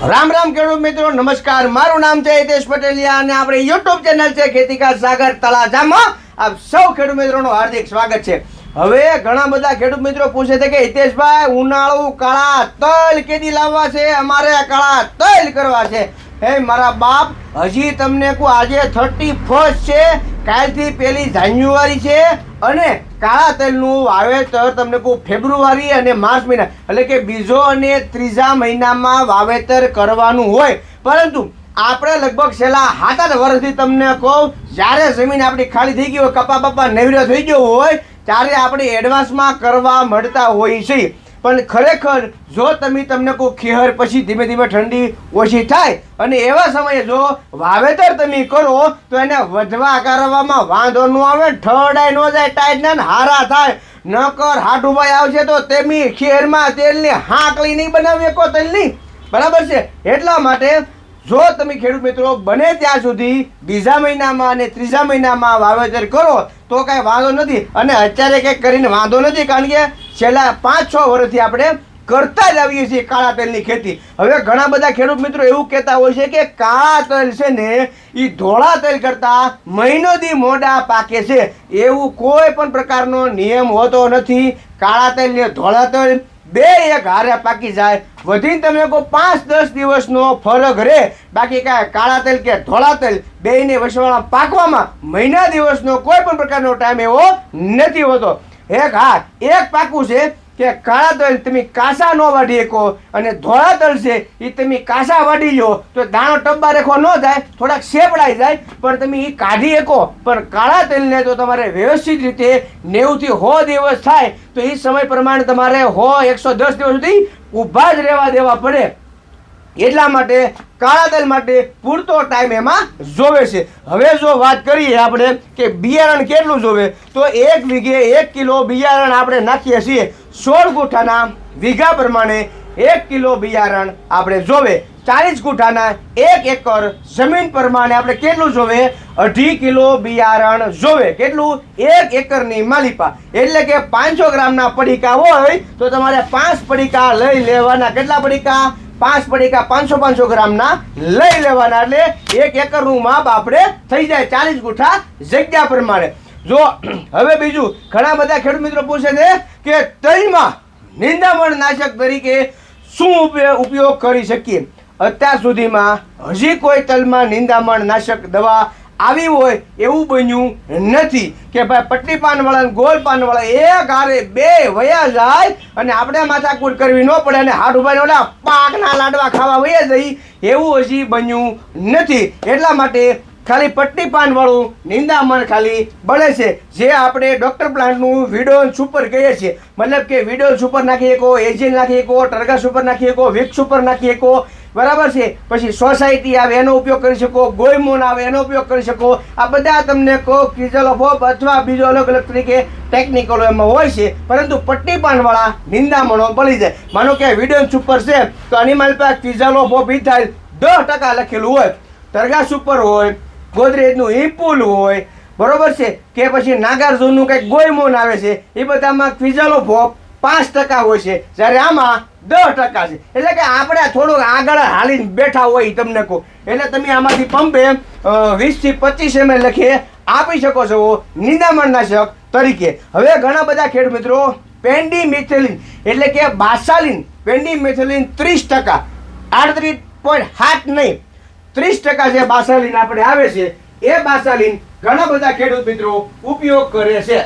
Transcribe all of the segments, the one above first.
રામ રામ ખેડૂત મિત્રો, નમસ્કાર. મારું નામ છે હિતેશ પટેલિયા અને આપણે યુટ્યુબ ચેનલ છે ખેતીકાર સાગર તળાજામાં. આપ સૌ ખેડૂત મિત્રોનું હાર્દિક સ્વાગત છે. હવે ઘણા બધા ખેડૂત મિત્રો પૂછે છે કે, હિતેશભાઈ, ઉનાળુ કાળા તલ કેદી લાવવા છે? અમારે કાળા તલ કરવા છે. હે, મારા બાપ, હજી તમને કહું, આજે થર્ટી ફર્સ્ટ છે, કાલથી પેલી જાન્યુઆરી છે, અને કાળા તેલનું વાવેતર તમને કહું, ફેબ્રુઆરી અને માર્ચ મહિના, એટલે કે બીજો અને ત્રીજા મહિનામાં વાવેતર કરવાનું હોય. પરંતુ આપણે લગભગ છેલ્લા સાત આઠ વર્ષથી તમને કહું, જ્યારે જમીન આપણી ખાલી થઈ ગઈ હોય કપા બપા નેવરો થઈ ગયો હોય, ત્યારે આપણે એડવાન્સમાં કરવા મળતા હોઈએ છીએ પણ ખરેખર જો તમે તમને કોઈ ખેહર પછી ધીમે ધીમે ઠંડી ઓછી થાય અને એવા સમયે જો વાવેતર તમે કરો, તો એને વધવા કરવામાં વાંધો ન આવે, ઠડાઈ ન જાય, ટાઈટ ના હારા થાય. નકર હાટુભાઈ આવશે તો તેમી ખેરમાં તેલની હાંકલી નહીં બનાવી શકો, તેલની. બરાબર છે? એટલા માટે જો તમે ખેડૂત મિત્રો બને ત્યાં સુધી બીજા મહિનામાં અને ત્રીજા મહિનામાં વાવેતર કરો, તો કાંઈ વાંધો નથી. અને અત્યારે કંઈક કરીને વાંધો નથી, કારણ કે છેલ્લા પાંચ, છ વર્ષથી આપણે કરતા જ આવીએ છીએ કાળા તેલની ખેતી. હવે ઘણા બધા ખેડૂત મિત્રો એવું કહેતા હોય છે કે કાળા તેલ છે ને એ ધોળા તેલ કરતાં મહિનો દી મોડા પાકે છે. એવું કોઈ પણ પ્રકારનો નિયમ હોતો નથી. કાળા તેલ ને ધોળા તેલ બે એક હારે પાકી જાય. વધીને તમે કહો પાંચ દસ દિવસનો ફરક રહે બાકી કાંઈ કાળા તેલ કે ધોળા તેલ બેયને વસવાળા પાકવામાં મહિના દિવસનો કોઈ પણ પ્રકારનો ટાઈમ એવો નથી હોતો. એક હા એક પાકું છે કે કાળા તલ તમે કાસા ન વાઢી શકો અને ધોળા તલ છે એ તમે કાસા વાઢી લો તો દાણો ટબ્બા રેખો ન થાય થોડાક શેપડાઈ જાય, પણ તમે એ કાઢી શકો. પણ કાળા તેલને તો તમારે વ્યવસ્થિત રીતે નેવુંથી હો દિવસ થાય, તો એ સમય પ્રમાણે તમારે હો એકસો દસ દિવસ સુધી ઊભા જ રહેવા દેવા પડે. એટલા માટે કાળા તેલ માટે પૂરતો ટાઈમ એમાં જોવે છે. હવે જો વાત કરીએ આપણે કે બિયારણ કેટલું જોવે, તો એક વીઘે એક કિલો બિયારણ આપણે નાખીએ છીએ. સોળ ગુઠાના વીઘા પ્રમાણે એક કિલો બિયારણ આપણે જોવે. ચાલીસ ગુઠાના એક એકર જમીન પ્રમાણે આપણે કેટલું જોવે? અઢી કિલો બિયારણ જોવે. કેટલું? એક એકરની માલિપા. એટલે કે પાંચસો ગ્રામના પડીકા હોય, તો તમારે પાંચ પડીકા લઈ લેવાના. કેટલા પડીકા? પાંચ પડીકા પાંચસો પાંચસો ગ્રામના લઈ લેવાના એટલે એક એકરનું આપણે થઈ જાય ચાલીસ ગુઠા જગ્યા પ્રમાણે. જો, હવે બીજું, ઘણા બધા ખેડૂત મિત્રો પૂછે છે કે તલમાં નિંદામણ નાશક તરીકે શું ઉપયોગ કરી શકીએ? અત્યાર સુધીમાં હજી કોઈ તલમાં નિંદામણ નાશક દવા આવી હોય એવું બન્યું નથી કે ભાઈ પટ્ટી પાનવાળા અને ગોળ પાનવાળા એક હારે બે વયા જાય અને આપણે માથાકૂટ કરવી ન પડે અને હાથ ઊભા ઓલા પાકના લાડવા ખાવા વયા જઈ, એવું હજી બન્યું નથી. એટલા માટે ખાલી પટ્ટી પાનવાળું નિંદામણ ખાલી બને છે. જે આપણે ડૉક્ટર પ્લાન્ટનું વિડોન સુપર કહીએ છીએ. મતલબ કે વિડોન સુપર નાખી શકો એજિલ નાખી શકો ટર્ગા સુપર નાખી શકો વિક્સ સુપર નાખી શકો બરાબર છે? પછી સોસાયટી આવે, એનો ઉપયોગ કરી શકો, ગોયમોન આવે, એનો ઉપયોગ કરી શકો. આ બધા તમને કહો ક્રિઝલ ઓફ અથવા બીજો અલગ અલગ તરીકે ટેકનિકલો એમાં હોય છે, પરંતુ પટ્ટી પાનવાળા નિંદામણો બળી જાય. માનો કે વિડન સુપર છે, તો આની મારી પાસે ક્રિઝલ ઓફ હોપ ઇથાઇલ દસ ટકા લખેલું હોય. દરગાહ સુપર હોય, ગોદરેજનું ઇમ્પુલ હોય, બરોબર છે? કે પછી નાગાર્જુનનું કંઈક ગોયમોન આવે છે, એ બધામાં ક્વિઝલ ઓફ હોપ પાંચ ટકા હોય છે. જ્યારે આમાં દસ ટકા છે. એટલે કે આપણે થોડુંક આગળ હાલીને બેઠા હોય તમને કહું. એટલે તમે આમાંથી પંપે વીસથી પચીસ એમ લખીએ આપી શકો છો નિંદામણનાશક તરીકે. હવે ઘણા બધા ખેડ મિત્રો પેન્ડી મિથેલિન એટલે કે બાસાલિન પેન્ડી મિથેલિન ત્રીસ ટકા. આડત્રીસ પોઈન્ટ સાત નહીં. ત્રીસ ટકા જે બાસાલિન આપણે આવે છે, એ બાસાલિન ઘણા બધા ખેડૂત મિત્રો ઉપયોગ કરે છે.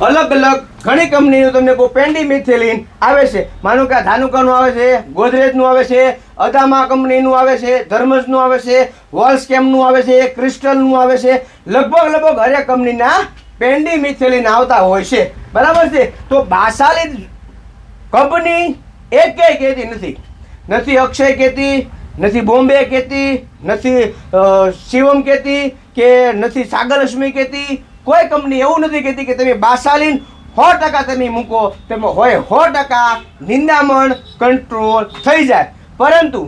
અલગ અલગ ઘણી કંપનીનું તમને કોઈ પેન્ડી મિથેલિન આવે છે. માનો કે ધાનુકાનું આવે છે, ગોદરેજનું આવે છે, અદામા કંપનીનું આવે છે, ધર્મસનું આવે છે, વોલ્સકેમનું આવે છે, ક્રિસ્ટલનું આવે છે. લગભગ લગભગ હરેક કંપનીના પેન્ડી મિથેલિન આવતા હોય છે. બરાબર છે? તો બાસાલી કંપની એકેય કહેતી નથી. નથી અક્ષય કહેતી, નથી બોમ્બે કહેતી, નથી શિવમ કહેતી કે નથી સાગરલક્ષ્મી કહેતી કોઈ કંપની એવું નથી કહેતી કે તમે બાસાલીન સો ટકા તમે મૂકો, તેમાં હોય સો ટકા નિંદામણ, કંટ્રોલ થઈ જાય. પરંતુ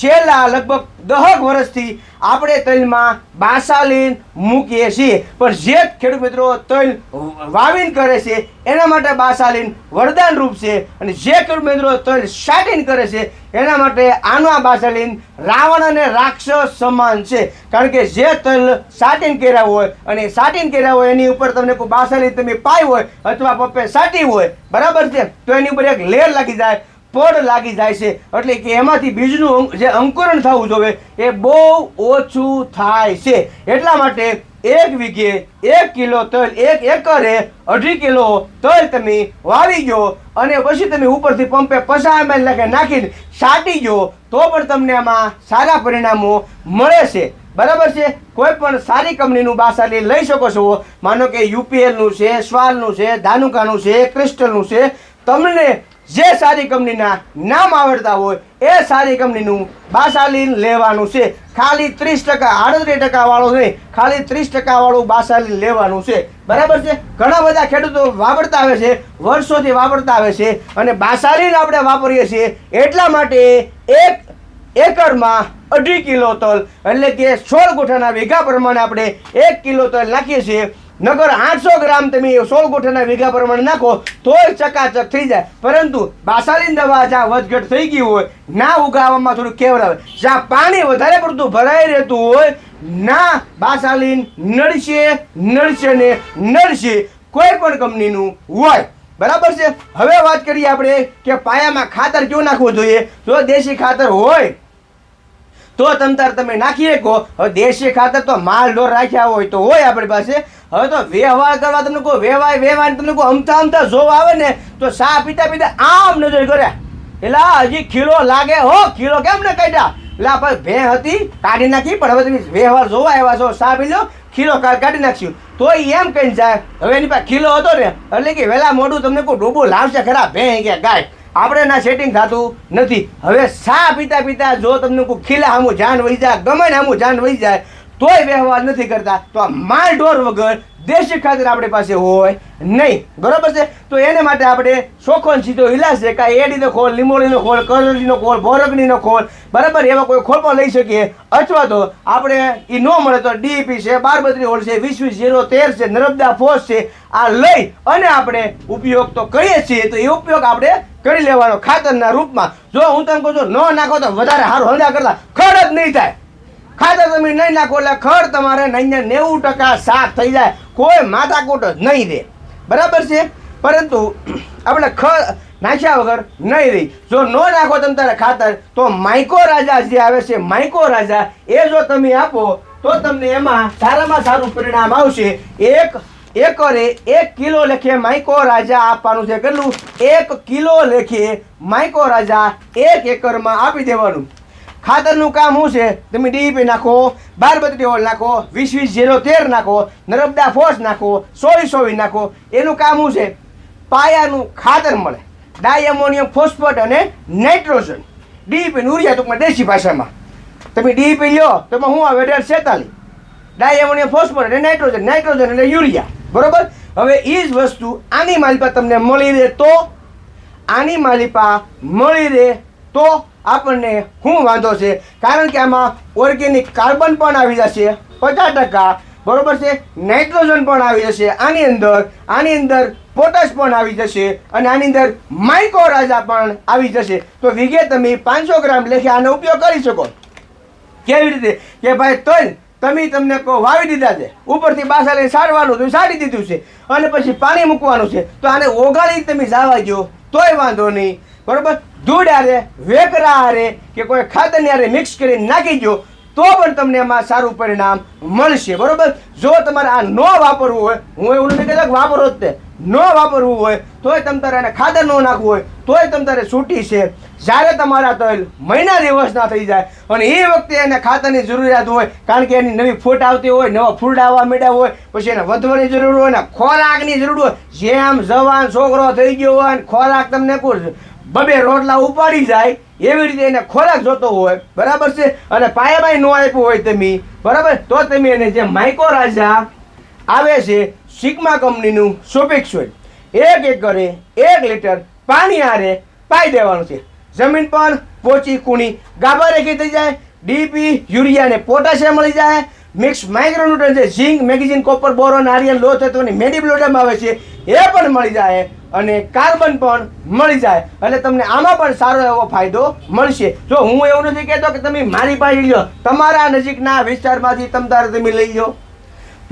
છેલ્લા લગભગ દહક વર્ષથી આપણે તલમાં બાસાલીન મૂકીએ છીએ. પણ જે ખેડૂત મિત્રો તલ વાવીન કરે છે, એના માટે બાસાલીન વરદાન રૂપ છે અને જે ખેડૂત મિત્રો તલ શાટીન કરે છે, એના માટે આનો આ બાસાલીન રાવણ અને રાક્ષસ સમાન છે. કારણ કે જે તલ સાટીન કર્યા હોય અને સાટીન કર્યા હોય, એની ઉપર તમને કોઈ બાસાલીન તમે પાઈ હોય અથવા પપ્પે સાટી હોય, બરાબર છે? તો એની ઉપર એક લેર લાગી જાય પડ લાગી જાય છે. એટલે કે એમાંથી બીજનું જે અંકુરણ થવું જોઈએ, એ બહુ ઓછું થાય છે. એટલા માટે એક વીઘે એક કિલો તલ, એક એકરે અઢી કિલો તલ તમે વાવી ગયો અને પછી તમે ઉપરથી પંપે પસા એમએલ લખે નાખીને છાંટી ગયો તો પણ તમને આમાં સારા પરિણામો મળે છે. બરાબર છે? કોઈ પણ સારી કંપનીનું બાસાલી લઈ શકો છો. માનો કે યુપીએલનું છે સ્વાલનું છે, ધાનુકાનું છે, ક્રિસ્ટલનું છે. તમને જે સારી કંપનીના નામ આવડતા હોય એ સારી કંપનીનું બાસાલીન લેવાનું છે. ખાલી ત્રીસ ટકા, આડત્રીસ ટકા વાળો નહીં, ખાલી ત્રીસ ટકા વાળું બાસાલીન લેવાનું છે. બરાબર છે? ઘણા બધા ખેડૂતો વાપરતા આવે છે, વર્ષોથી વાપરતા આવે છે અને બાસાલીન આપણે વાપરીએ છીએ એટલા માટે એક એકરમાં અઢી કિલો તલ, એટલે કે સોળ ગુઠાના વીઘા પ્રમાણે આપણે એક કિલો તલ નાખીએ છીએ. નગર આઠસો ગ્રામ તમે સોળ ગોઠાના વીઘા પ્રમાણે નાખો, તોય ચકાચક થઈ જાય. પરંતુ બાસાલીન દવા જ્યાં વધઘટ થઈ ગઈ હોય, ના ઉગાવવામાં થોડું કેવડાવે જ્યાં પાણી વધારે પડતું ભરાઈ રહેતું હોય, ના બાસાલીન નડશે નડશે ને નડશે કોઈ પણ કંપનીનું હોય. બરાબર છે? હવે વાત કરીએ આપણે કે પાયામાં ખાતર કેવું નાખવું જોઈએ? જો દેશી ખાતર હોય તો તમ તાર તમે નાખી શકો. હવે દેશી ખાતર તો માલ ઢોર રાખ્યા હોય તો હોય આપણી પાસે. હવે તો વ્યવહાર કરવા તમને કોઈ વેવાય વેવાય તમને કોઈ અમથા અમથા જોવા આવે ને, તો સા પીતા પીતા આમ નજર કર્યા એટલે હજી ખીલો લાગે. હો, ખીલો કેમ ને કાઢ્યા? એટલે આપણે ભે હતી, કાઢી નાખી, પણ હવે તમે વ્યવહાર જોવા આવ્યા છો, સા પી લો ખીલો કાઢી નાખ્યું. તોય એમ કહીને જાય. હવે એની પાસે ખીલો હતો ને, એટલે કે વહેલા મોડું તમને કોઈ ડોબો લાવશે ખરા? ભે ગયા ગાય. આપણે ના સેટિંગ થતું નથી. હવે સા પીતા પીતા જો તમને કોઈ ખીલા આમું જાન વહી જાય, ગમે આમું જાન વહી જાય, તોય વ્યવહાર નથી કરતા. તો આ માલ ઢોર વગર દેશી ખાતર આપણી પાસે હોય નહીં. બરોબર છે? તો એને માટે આપણે સોખોન સીધો ઇલાજ છે. કાંઈ એડીનો ખોલ લીંબોળીનો ખોલ કરડીનો ખોલ ભોરકનીનો ખોલ બરાબર? એવા કોઈ ખોલ પણ લઈ શકીએ. અથવા તો આપણે એ ન મળે તો ડીપી છે, બારબત્રી હોલ છે, વીસ વીસ ઝીરો તેર છે, નર્મદા ફોર્સ છે, આ લઈ અને આપણે ઉપયોગ તો કરીએ છીએ. તો એ ઉપયોગ આપણે કરી લેવાનો ખાતરના રૂપમાં. જો હું તમને કહું ન નાખો તો વધારે સારું હંધા કરતા ખડ જ નહીં થાય. ખાતર તમે નહીં નાખો એટલે ખડ તમારે નહીં નેવું ટકા સાફ થઈ જાય. કોઈ માથાકૂટ જ નહીં દે બરાબર છે? પરંતુ આપણે ખડ નાખ્યા વગર નહીં રહી. જો ન નાખો તમે તારે ખાતર, તો માઇકો રાજા જે આવે છે, માઇકો રાજા, એ જો તમે આપો, તો તમને એમાં સારામાં સારું પરિણામ આવશે. એક એકરે એક કિલો લેખે માઇકો રાજા આપવાનું છે. કેટલું? એક કિલો લેખે માઇકો રાજા એક એકરમાં આપી દેવાનું. ખાતરનું કામ શું છે? તમે ડીપી નાખો બાર બત્રી હોલ નાખો, વીસ વીસ ઝીરો તેર નાખો, નર્મદા ફોર્સ નાખો સોળી સોળી નાખો. એનું કામ શું છે? પાયાનું ખાતર મળે. ડાયમોનિયમ ફોસ્ફેટ અને નાઇટ્રોજન. ડીપી યુરિયા ટૂંકમાં દેશી ભાષામાં. તમે ડીપી લ્યો તો શું આવે? અઢાર છેતાલીસ ડાયમોનિયમ ફોસ્ફેટ અને નાઇટ્રોજન. નાઇટ્રોજન એટલે યુરિયા. બરોબર? હવે એ જ વસ્તુ આની માલિપા તમને મળી રહે તો? આની માલિપા મળી રહે તો આપણને શું વાંધો છે? કારણ કે આમાં ઓર્ગેનિક કાર્બન પણ આવી જશે, પચાસ ટકા. બરોબર છે? નાઇટ્રોજન પણ આવી જશે, આની અંદર આની અંદર પોટાશ પણ આવી જશે અને આની અંદર માઇકોરાજા પણ આવી જશે. તો વિગે તમે પાંચસો ગ્રામ લેખે આનો ઉપયોગ કરી શકો. કેવી રીતે? કે ભાઈ તોય તમે તમને કહો, વાવી દીધા છે. ઉપરથી બાસા લઈને સારવાનું તો સારી દીધું છે. અને પછી પાણી મૂકવાનું છે. તો આને ઓગાળી તમે જાવા ગયો તોય વાંધો નહીં. બરોબર? ધૂળ આરે, વેકરા હારે કે કોઈ ખાતરની આરે મિક્સ કરીને નાખી દો તો પણ તમને એમાં સારું પરિણામ મળશે. બરોબર? જો તમારે આ ન વાપરવું હોય, હું એવું નથી કહેતા વાપરો જ તે. ન વાપરવું હોય, તોય તમ એને ખાતર ન નાખવું હોય, તોય તમ તારે છૂટી છે. જ્યારે તમારા તલ મહિના દિવસના થઈ જાય, અને એ વખતે એને ખાતરની જરૂરિયાત હોય, કારણ કે એની નવી ફૂટ આવતી હોય, નવા ફૂલડા આવવા માંડ્યા હોય, પછી એને વધવાની જરૂર હોય ને ખોરાકની જરૂર હોય. જેમ જવાન છોકરો થઈ ગયો હોય, અને ખોરાક તમને કોઈ બબે રોટલા ઉપાડી જાય, એવી રીતે એને ખોરાક જોતો હોય. બરાબર છે? અને પાયામાં ન આપ્યું હોય તમે, બરાબર? તો તમે એને જે માઇકો રાજા આવે છે સિગ્મા કંપનીનું સોપિક્સ હોય. એક એકરે એક લીટર પાણી હારે પાઈ દેવાનું છે. જમીન પણ પોચી કૂણી ગાભા રેખી થઈ જાય, ડીપી, યુરિયા અને પોટાશિયમ મળી જાય. મિક્સ માઇક્રોન્યુટ્રન છે, zinc, magazine, copper, boron, iron લો તત્વની મેડિબ્લોડમ આવે છે. એ પણ મળી જાય અને કાર્બન પણ મળી જાય. એટલે તમને આમાં પણ સારો એવો ફાયદો મળશે. જો હું એવું નથી કહેતો કે તમે મારી પાસે લ્યો, તમારા નજીકના વિસ્તારમાંથી તમતારે તમે લઈ લો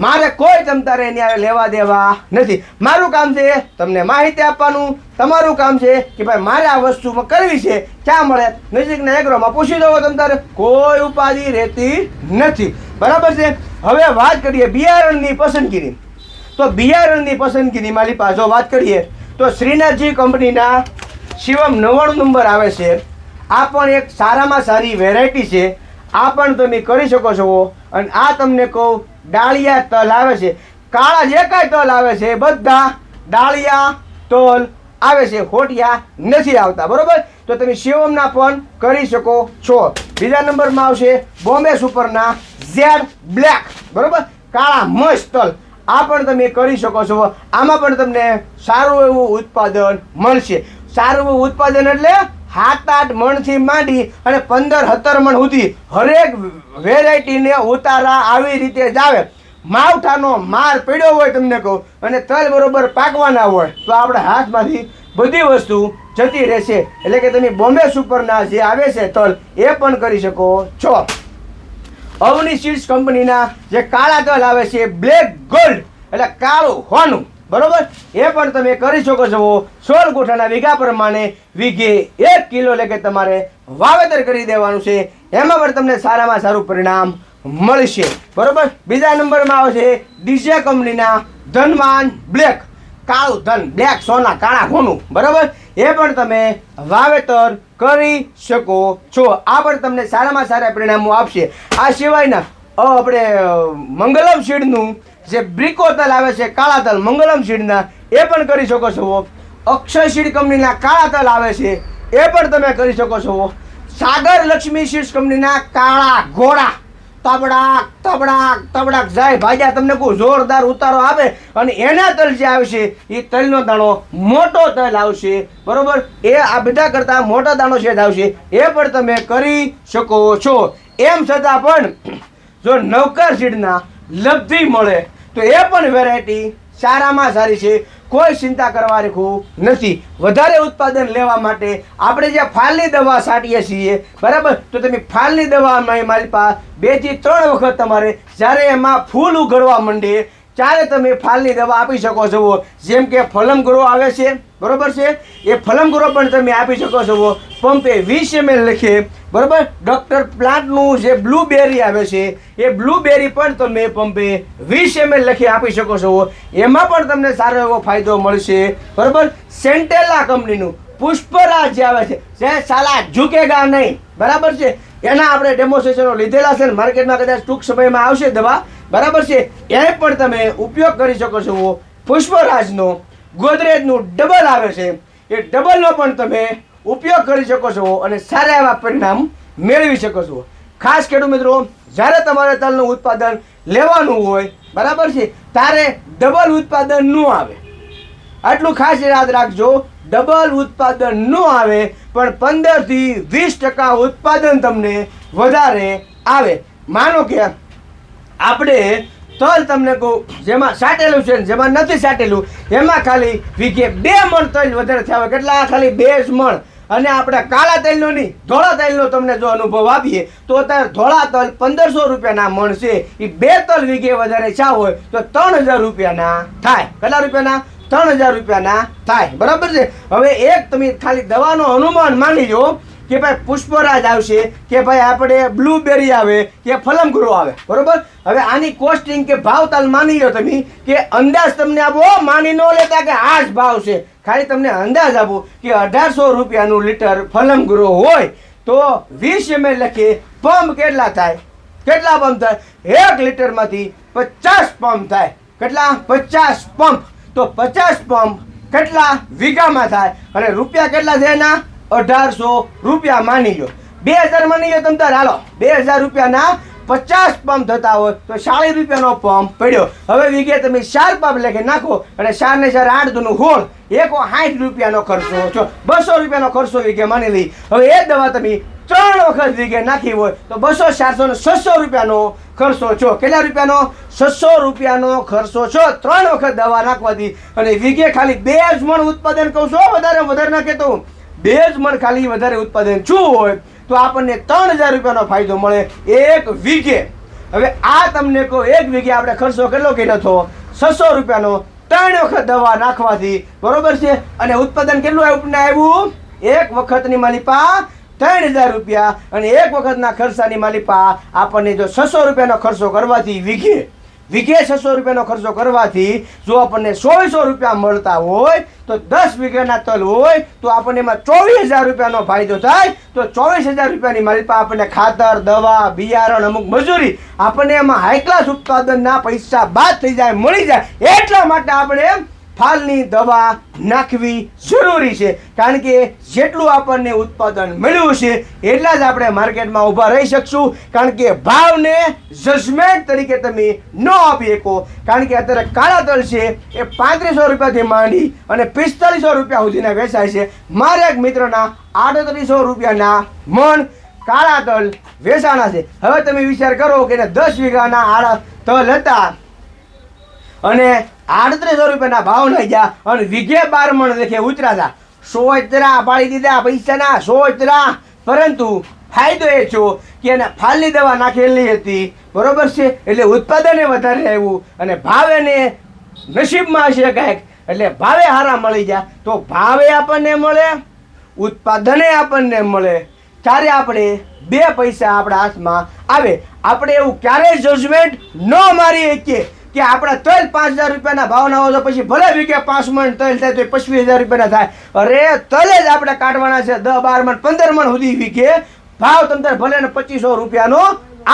મારે કોઈ તમતારે એની આવે લેવા દેવા નથી. મારું કામ છે તમને માહિતી આપવાનું. તમારું કામ છે કે ભાઈ મારે આ વસ્તુમાં કરવી છે. ક્યાં મળે? નજીકના એગ્રોમાં પૂછી દો તમતારે. કોઈ ઉપાધિ રહેતી નથી. બરાબર છે? હવે વાત કરીએ બિયારણની પસંદગીની. તો બિયારણની પસંદગીની મારી પાસે વાત કરીએ. તો શ્રીનાથજી કંપનીના શિવમ નવ્વાણું નંબર આવે છે. આ પણ એક સારામાં સારી વેરાયટી છે. આ પણ તમે કરી શકો છો. અને આ તમને કહું ડાળિયા તલ આવે છે. કાળા જે કાંઈ તલ આવે છે બધા ડાળિયા તલ આવે છે. હોટિયા નથી આવતા. બરોબર? તો તમે શિવમના પણ કરી શકો છો. બીજા નંબરમાં આવશે બોમ્બે સુપરના ઝેડ બ્લેક. બરોબર? કાળા મસ્ત તલ. આ પણ તમે કરી શકો છો. આમાં પણ તમને સારું એવું ઉત્પાદન મળશે. સારું એવું ઉત્પાદન એટલે સાત આઠ મણથી માંડી અને પંદર સત્તર મણ સુધી હરેક વેરાયટીને ઉતારા આવી રીતે જ આવે. માવઠાનો માર પડ્યો હોય તમને કહું અને તલ બરોબર પાકવાના હોય તો આપણે હાથમાંથી બધી વસ્તુ જતી રહેશે. એટલે કે તમે બોમ્બે સુપરના જે આવે છે તલ એ પણ કરી શકો છો. અવની સીડ્સ કંપનીના જે કાળા તલ આવે છે, બ્લેક ગોલ્ડ, એટલે કાળું હોનું. બરોબર? એ પણ તમે કરી શકો છો. સોળ ગોઠાના વીઘા પ્રમાણે વીઘે એક કિલો લેકે તમારે વાવેતર કરી દેવાનું છે. એમાં પણ તમને સારામાં સારું પરિણામ મળશે. બરોબર? બીજા નંબરમાં આવે છે ડીજે કંપનીના ધનવાન બ્લેક. કાળું ધન, બ્લેક, સોના, કાળા હોનું બરાબર? એ પણ તમે વાવેતર કરી શકો છો. આ પણ તમને સારામાં સારા પરિણામો આપશે. આ સિવાયના આપણે મંગલમ સીડનું જે બ્રિકો તલ આવે છે, કાળા તલ મંગલમ સીડના એ પણ કરી શકો છો. અક્ષય સીડ કંપનીના કાળા તલ આવે છે, એ પણ તમે કરી શકો છો. સાગર લક્ષ્મી સીડ્સ કંપનીના કાળા ઘોડા. તબડાક તબડાક તબડાક. જાય ભાજા તમને કોઈ જોરદાર ઉતારો આવે અને એના તલ જે આવશે એ તલનો દાણો મોટો તલ આવશે. બરોબર? એ આ બધા કરતાં મોટો દાણો છે આવશે. એ પણ તમે કરી શકો છો. એમ છતાં પણ જો નવકાર સીડના લબ્ધિ મળે તો એ પણ વેરાયટી સારામાં સારી છે. કોઈ ચિંતા કરવા રેખું નથી. વધારે ઉત્પાદન લેવા માટે આપણે જે ફાલની દવા છાંટીએ છીએ, બરાબર? તો તમે ફાલની દવામાં મારી પાસે બેથી ત્રણ વખત તમારે જ્યારે એમાં ફૂલ ઉઘડવા માંડે, ત્યારે તમે ફાલની દવા આપી શકો છો. જેમ કે ફલમ ગ્રો આવે છે બરોબર છે? એ ફલમગુરો પણ તમે આપી શકો છો પંપે વીસ એમએલ લખે બરોબર? ડૉક્ટર પ્લાન્ટનું જે બ્લુબેરી આવે છે, એ બ્લૂબેરી પણ તમે પંપે વીસ એમએલ લખી આપી શકો છો એમાં પણ તમને સારો એવો ફાયદો મળશે. બરોબર? સેન્ટેલા કંપનીનું પુષ્પરાજ જે આવે છે, જે સાલા ઝૂકેગા નહીં. બરાબર છે? એના આપણે ડેમોન્સ્ટ્રેશનો લીધેલા છે ને માર્કેટમાં કદાચ ટૂંક સમયમાં આવશે દવા. બરાબર છે? એ પણ તમે ઉપયોગ કરી શકો છો પુષ્પરાજનો ગોદરેજનું ડબલ આવે છે. એ ડબલનો પણ તમે ઉપયોગ કરી શકો છો અને સારા એવા પરિણામ મેળવી શકો છો. ખાસ ખેડૂત મિત્રો, જ્યારે તમારે તલનું ઉત્પાદન લેવાનું હોય, બરાબર છે, ત્યારે ડબલ ઉત્પાદન ન આવે. આટલું ખાસ યાદ રાખજો ડબલ ઉત્પાદન ન આવે, પણ પંદરથી વીસ ટકા ઉત્પાદન તમને વધારે આવે. માનો કે આપણે તલ તમને કહું, જેમાં સાટેલું છે જેમાં નથી સાટેલું, એમાં ખાલી વીઘે બે મણ તલ વધારે થયા હોય. કેટલા? ખાલી બે જ મણ. અને આપણે કાળા તલનો નહીં, ધોળા તલનો તમને જો અનુભવ આપીએ, તો અત્યારે ધોળા તલ પંદરસો રૂપિયાના મણ છે. એ બે તલ વીઘે વધારે છા હોય, તો ત્રણ હજાર રૂપિયાના થાય. કેટલા રૂપિયાના? ત્રણ હજાર રૂપિયાના થાય. બરાબર છે? હવે એક તમે ખાલી દવાનો અનુમાન માની લો કે ભાઈ પુષ્પરાજ આવશે, કે ભાઈ આપણે બ્લુબેરી આવે, કે ફલમગુરો આવે. બરોબર? હવે આની કોસ્ટિંગ કે ભાવ તાલ માની લો તમે, કે અંદાજ તમને આપો માની ન લેતા કે આ જ ભાવ છે. ખાલી તમને અંદાજ આપો કે અઢારસો રૂપિયાનું લીટર ફલમગુરો હોય, તો વીસ એમએલ લખીએ પંપ કેટલા થાય? કેટલા પંપ થાય? એક લીટરમાંથી પચાસ પંપ થાય. કેટલા? પચાસ પંપ. તો પચાસ પંપ કેટલા વીઘામાં થાય? અને રૂપિયા કેટલા થાય એના? અઢારસો રૂપિયા માની લો બે હજાર માની લો તમે તાર. હાલો, બે હજાર રૂપિયાના પચાસ પંપ થતા હોય તો ચાલીસ રૂપિયાનો પંપ પડ્યો. હવે વીઘે તમે ચાર પંપ લેખે નાખો અને ચાર ને ચાર આઠ દુનું હોળ. એક સાઠ રૂપિયાનો ખર્ચો છો બસો રૂપિયાનો ખર્ચો વીઘે માની લઈ. હવે એ દવા તમે ત્રણ વખત વીઘે નાખી હોય તો બસો, ચારસો ને છસો રૂપિયાનો ખર્ચો છો. કેટલા રૂપિયાનો? છસો રૂપિયાનો ખર્ચો છો. ત્રણ વખત દવા નાખવાથી. અને વીઘે ખાલી બે જ મણ ઉત્પાદન કહું છું વધારે વધારે ના કહેતો હું. બે જ મણ ખાલી વધારે ઉત્પાદન શું હોય તો આપણને ત્રણ હજાર રૂપિયાનો ફાયદો મળે, એક વીઘે. હવે આ તમને કહો, એક વીઘે આપણે ખર્ચો કેટલો કર્યો હતો? છસો રૂપિયાનો. ત્રણ વખત દવા નાખવાથી, બરોબર છે? અને ઉત્પાદન કેટલું આપણને આવ્યું એક વખતની માલિપા ત્રણ હજાર રૂપિયા. અને એક વખતના ખર્ચાની માલિપા આપણને જો છસો રૂપિયાનો ખર્ચો કરવાથી વીઘે. વીઘે છસો રૂપિયાનો ખર્ચો કરવાથી જો આપણને સોળસો રૂપિયા મળતા હોય, તો દસ વીઘાના તલ હોય, તો આપણને એમાં ચોવીસ હજાર રૂપિયાનો ફાયદો થાય. તો ચોવીસ હજાર રૂપિયાની માલિપા આપણને ખાતર, દવા, બિયારણ, અમુક મજૂરી, આપણને એમાં હાઈ ક્લાસ ઉત્પાદનના પૈસા બાદ થઈ જાય, મળી જાય. એટલા માટે આપણે ફાલની દવા નાખવી જરૂરી છે. કારણ કે જેટલું આપણને ઉત્પાદન મળ્યું છે, એટલા જ આપણે માર્કેટમાં ઊભા રહી શકશું. કારણ કે ભાવને જજમેન્ટ તરીકે તમે ન આપી શકો. કારણ કે અત્યારે કાળા તલ છે, એ પાંત્રીસો રૂપિયાથી માંડી અને પિસ્તાલીસો રૂપિયા સુધીના વેચાય છે. મારા એક મિત્રના આડત્રીસો રૂપિયાના મણ કાળા તલ વેચાણા છે. હવે તમે વિચાર કરો કે દસ વીઘાના આડા તલ હતા. અને આડત્રીસો રૂપિયાના ભાવ નહીં ગયા અને વીઘે બાર મણ લેખે ઉતરાતા સોચરા પાડી દીધા પૈસાના સોચરા પરંતુ ફાયદો એ છો કે એને ફાલની દવા નાખેલી હતી. બરોબર છે? એટલે ઉત્પાદને વધારે આવ્યું અને ભાવે ને નસીબમાં હશે કાંઈક. એટલે ભાવે સારા મળી જાય તો ભાવે આપણને મળે, ઉત્પાદને આપણને મળે. ત્યારે આપણે બે પૈસા આપણા હાથમાં આવે. આપણે એવું ક્યારેય જજમેન્ટ ન મારી શકીએ. કે આપણા તલ પાંચ હજાર રૂપિયાના ભાવના હોય તો પછી ભલે વીકે પાંચ મણ તલ થાય તો પચીસ હજાર રૂપિયાના થાય. અરે, તલે જ આપણે કાઢવાના છે દસ બાર મણ, પંદર મણ સુધી વીકે. ભાવ તમને ભલે ને પચીસો રૂપિયાનો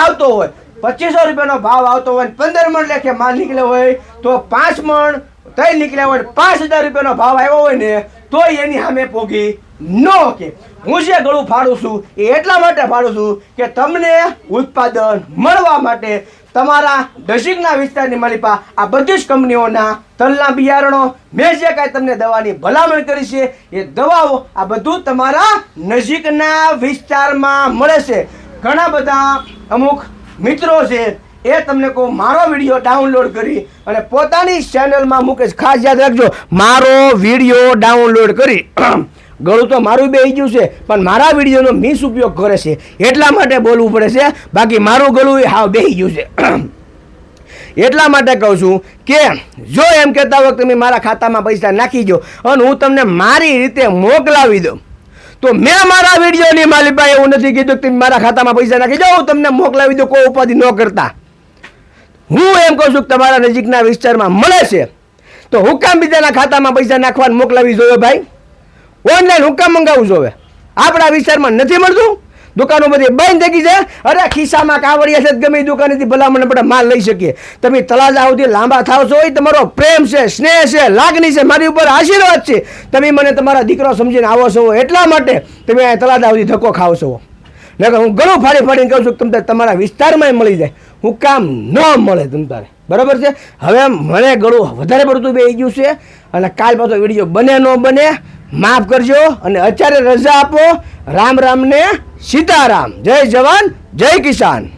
આવતો હોય. પચીસો રૂપિયાનો ભાવ આવતો હોય ને પંદર મણ લેખે માલ નીકળ્યો હોય, તો પાંચ મણ તઈ નીકળ્યા હોય ને પાંચ હજાર રૂપિયાનો ભાવ આવ્યો હોય ને, તોય એની સામે પોગી ન કે હું જે ગળું ફાડું છું એ એટલા માટે ફાડું છું કે તમને ઉત્પાદન મળવા માટે તમારા નજીકના વિસ્તારની માલિપા આ બધી જ કંપનીઓના તલના બિયારણો, મેં જે કાંઈ તમને દવાની ભલામણ કરી છે, એ દવાઓ આ બધું તમારા નજીકના વિસ્તારમાં મળે છે. ઘણા બધા અમુક મિત્રો છે, એ તમને કહું, મારો વીડિયો ડાઉનલોડ કરી અને પોતાની ચેનલમાં મૂકે ખાસ યાદ રાખજો, મારો વીડિયો ડાઉનલોડ કરી. ગળું તો મારું બે ગયું છે, પણ મારા વિડીયોનો મિસ ઉપયોગ કરે છે. એટલા માટે બોલવું પડે છે, બાકી મારું ગળું એ હાવ બેહી ગયું છે. એટલા માટે કહું છું કે, જો એમ કહેતા વખતે તમે મારા ખાતામાં પૈસા નાખી દો અને હું તમને મારી રીતે મોકલાવી દઉં, તો મેં મારા વિડીયોની માલિકા એવું નથી કીધું કે તમે મારા ખાતામાં પૈસા નાખી દો, હું તમને મોકલાવી દઉં, કોઈ ઉપાધિ ન કરતા. હું એમ કહું છું કે તમારા નજીકના વિસ્તારમાં મળે છે, તો હું કામ બીજાના ખાતામાં પૈસા નાખવાનું મોકલાવી જોઈએ ભાઈ? ઓનલાઈન હું કામ મંગાવવું જોઈએ આપણા વિસ્તારમાં નથી મળતું. દુકાનો બધી બંધ થઈ ગઈ છે. અરે ખિસ્સામાં કાવડિયા છે ગમે દુકાનેથી ભલામણ આપણે માલ લઈ શકીએ. તમે તળાજા લાંબા થાવ છો એ તમારો પ્રેમ છે, સ્નેહ છે, લાગણી છે, મારી ઉપર આશીર્વાદ છે. તમે મને તમારા દીકરો સમજીને આવો છો એટલા માટે તમે અહીંયા તળાજા સુધી ધક્કો ખાવ છો. નકર હું ઘણું ફાડી ફાડીને કહું છું કે તમને તમારા વિસ્તારમાં મળી જાય. હું કામ ન મળે તમ તારે. બરાબર છે? હવે મને ઘણું વધારે પડતું બે ગયું છે અને કાલ પાછો વીડિયો બને ન બને માફ કરજો અને અત્યારે રજા આપો રામ રામ ને સીતારામ. જય જવાન જય કિસાન.